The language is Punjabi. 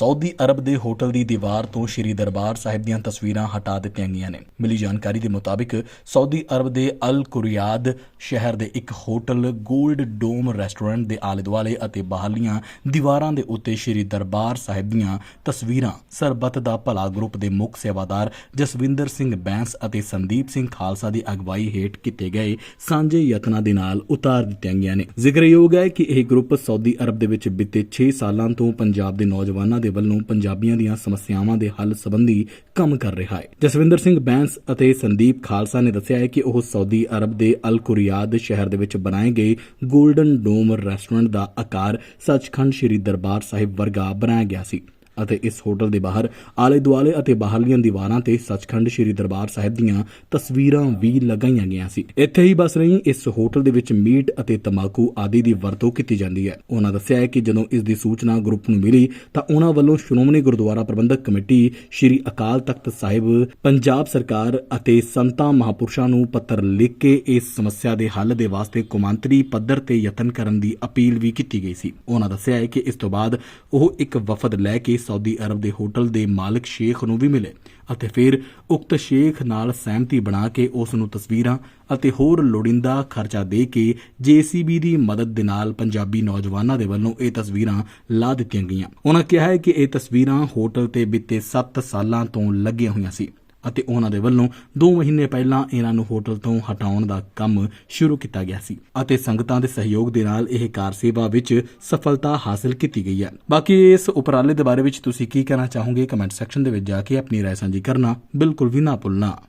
ਸਾਊਦੀ ਅਰਬ ਦੇ ਹੋਟਲ ਦੀ ਦੀਵਾਰ ਤੋਂ ਸ਼੍ਰੀ ਦਰਬਾਰ ਸਾਹਿਬ ਦੀਆਂ ਤਸਵੀਰਾਂ ਹਟਾ ਦਿੱਤੀਆਂ ਗਈਆਂ ਨੇ। ਮਿਲੀ ਜਾਣਕਾਰੀ ਦੇ ਮੁਤਾਬਿਕ ਸਾਊਦੀ ਅਰਬ ਦੇ ਅਲ ਕੁਰਿਆਦ ਸ਼ਹਿਰ ਦੇ ਇੱਕ ਹੋਟਲ 골ਡ ਡੋਮ ਰੈਸਟੋਰੈਂਟ ਦੇ ਆਲੇ-ਦੁਆਲੇ ਅਤੇ ਬਾਹਰਲੀਆਂ ਦੀਵਾਰਾਂ ਦੇ ਉੱਤੇ ਸ਼੍ਰੀ ਦਰਬਾਰ ਸਾਹਿਬ ਦੀਆਂ ਤਸਵੀਰਾਂ ਸਰਬੱਤ ਦਾ ਭਲਾ ਗਰੁੱਪ ਦੇ ਮੁੱਖ ਸੇਵਾਦਾਰ ਜਸਵਿੰਦਰ ਸਿੰਘ ਬੈਂਸ ਅਤੇ ਸੰਦੀਪ ਸਿੰਘ ਖਾਲਸਾ ਦੀ ਅਗਵਾਈ ਹੇਠ ਕੀਤੇ ਗਏ ਸਾਂਝੇ ਯਤਨਾਂ ਦੇ ਨਾਲ ਉਤਾਰ ਦਿੱਤੀਆਂ ਗਈਆਂ ਨੇ। ਜ਼ਿਕਰਯੋਗ ਹੈ ਕਿ ਇਹ ਗਰੁੱਪ ਸਾਊਦੀ ਅਰਬ ਦੇ ਵਿੱਚ ਬੀਤੇ 6 ਸਾਲਾਂ ਤੋਂ ਪੰਜਾਬ ਦੇ ਨੌਜਵਾਨਾਂ ਦੇ ਵੱਲੋਂ ਪੰਜਾਬੀਆਂ ਦੀਆਂ ਸਮੱਸਿਆਵਾਂ ਦੇ ਹੱਲ ਸੰਬੰਧੀ ਕੰਮ ਕਰ ਰਿਹਾ ਹੈ। ਜਸਵਿੰਦਰ ਸਿੰਘ ਬੈਂਸ ਅਤੇ ਸੰਦੀਪ ਖਾਲਸਾ ਨੇ ਦੱਸਿਆ ਹੈ ਕਿ ਉਹ ਸਾਊਦੀ ਅਰਬ ਦੇ ਅਲ ਕੁਰਿਆਦ ਸ਼ਹਿਰ ਦੇ ਵਿੱਚ ਬਣਾਏ ਗਏ 골ਡਨ ਡੋਮ ਰੈਸਟੋਰੈਂਟ ਦਾ ਆਕਾਰ ਸੱਚਖੰਡ ਸ੍ਰੀ ਦਰਬਾਰ ਸਾਹਿਬ ਵਰਗਾ ਬਣਾਇਆ ਗਿਆ ਸੀ। ਅਤੇ ਇਸ ਹੋਟਲ ਦੇ ਬਾਹਰ ਆਲੇ ਦੁਆਲੇ ਅਤੇ ਬਾਹਰਲੀਆਂ ਦੀਵਾਰਾਂ ਤੇ ਸੱਚਖੰਡ ਸ੍ਰੀ ਦਰਬਾਰ ਸਾਹਿਬ ਦੀਆਂ ਤਸਵੀਰਾਂ ਵੀ ਲਗਾਈਆਂ ਗਈਆਂ ਸੀ। ਇੱਥੇ ਹੀ ਬਸ ਨਹੀਂ ਇਸ ਹੋਟਲ ਦੇ ਵਿੱਚ ਮੀਟ ਅਤੇ ਤਮਾਕੂ ਆਦਿ ਦੀ ਵਰਤੋਂ ਕੀਤੀ ਜਾਂਦੀ ਹੈ। ਉਹਨਾਂ ਦੱਸਿਆ ਕਿ ਜਦੋਂ ਇਸ ਦੀ ਸੂਚਨਾ ਗਰੁੱਪ ਨੂੰ ਮਿਲੀ ਤਾਂ ਉਹਨਾਂ ਵੱਲੋਂ ਸ਼੍ਰੋਮਣੀ ਗੁਰਦੁਆਰਾ ਪ੍ਰਬੰਧਕ ਕਮੇਟੀ ਸ੍ਰੀ ਅਕਾਲ ਤਖਤ ਸਾਹਿਬ, ਪੰਜਾਬ ਸਰਕਾਰ ਅਤੇ ਸੰਤਾਂ ਮਹਾਪੁਰਸ਼ਾਂ ਨੂੰ ਪੱਤਰ ਲਿਖ ਕੇ ਇਸ ਸਮੱਸਿਆ ਦੇ ਹੱਲ ਦੇ ਵਾਸਤੇ ਕੌਮਾਂਤਰੀ ਪੱਧਰ ਤੇ ਯਤਨ ਕਰਨ ਦੀ ਅਪੀਲ ਵੀ ਕੀਤੀ ਗਈ ਸੀ। ਉਹਨਾਂ ਦੱਸਿਆ ਹੈ ਕਿ ਇਸ ਤੋਂ ਬਾਅਦ ਉਹ ਇੱਕ ਵਫਦ ਲੈ ਕੇ ਸਾਊਦੀ ਅਰਬ ਦੇ ਹੋਟਲ ਦੇ ਮਾਲਕ ਸ਼ੇਖ ਨੂੰ ਵੀ ਮਿਲੇ ਅਤੇ ਫਿਰ ਉਕਤ ਸ਼ੇਖ ਨਾਲ ਸਹਿਮਤੀ ਬਣਾ ਕੇ ਉਸ ਨੂੰ ਤਸਵੀਰਾਂ ਅਤੇ ਹੋਰ ਲੋੜਿੰਦਾ ਖਰਚਾ ਦੇ ਕੇ ਜੀਸੀਬੀ ਦੀ ਮਦਦ ਦੇ ਨਾਲ ਪੰਜਾਬੀ ਨੌਜਵਾਨਾਂ ਦੇ ਵੱਲੋਂ ਇਹ ਤਸਵੀਰਾਂ ਲਾ ਦਿੱਤੀਆਂ ਗਈਆਂ। ਉਹਨਾਂ ਕਿਹਾ ਹੈ ਕਿ ਇਹ ਤਸਵੀਰਾਂ ਹੋਟਲ ਤੇ ਬੀਤੇ 7 ਸਾਲਾਂ ਤੋਂ ਲੱਗੀਆਂ ਹੋਈਆਂ ਸੀ। ਅਤੇ ਉਹਨਾਂ ਦੇ ਵੱਲੋਂ 2 ਮਹੀਨੇ ਪਹਿਲਾਂ ਇਹਨਾਂ ਨੂੰ ਹੋਟਲ ਤੋਂ ਹਟਾਉਣ ਦਾ ਕੰਮ ਸ਼ੁਰੂ ਕੀਤਾ ਗਿਆ ਸੀ ਅਤੇ ਸੰਗਤਾਂ ਦੇ ਸਹਿਯੋਗ ਦੇ ਨਾਲ ਇਹ ਕਾਰ ਸੇਵਾ ਵਿੱਚ ਸਫਲਤਾ ਹਾਸਲ ਕੀਤੀ ਗਈ ਹੈ। ਬਾਕੀ ਇਸ ਉਪਰਾਲੇ ਦੇ ਬਾਰੇ ਵਿੱਚ ਤੁਸੀਂ ਕੀ ਕਹਿਣਾ ਚਾਹੋਗੇ? ਕਮੈਂਟ ਸੈਕਸ਼ਨ ਦੇ ਵਿੱਚ ਜਾ ਕੇ ਆਪਣੀ ਰਾਏ ਸਾਂਝੀ ਕਰਨਾ ਬਿਲਕੁਲ ਵੀ ਨਾ ਭੁੱਲਣਾ।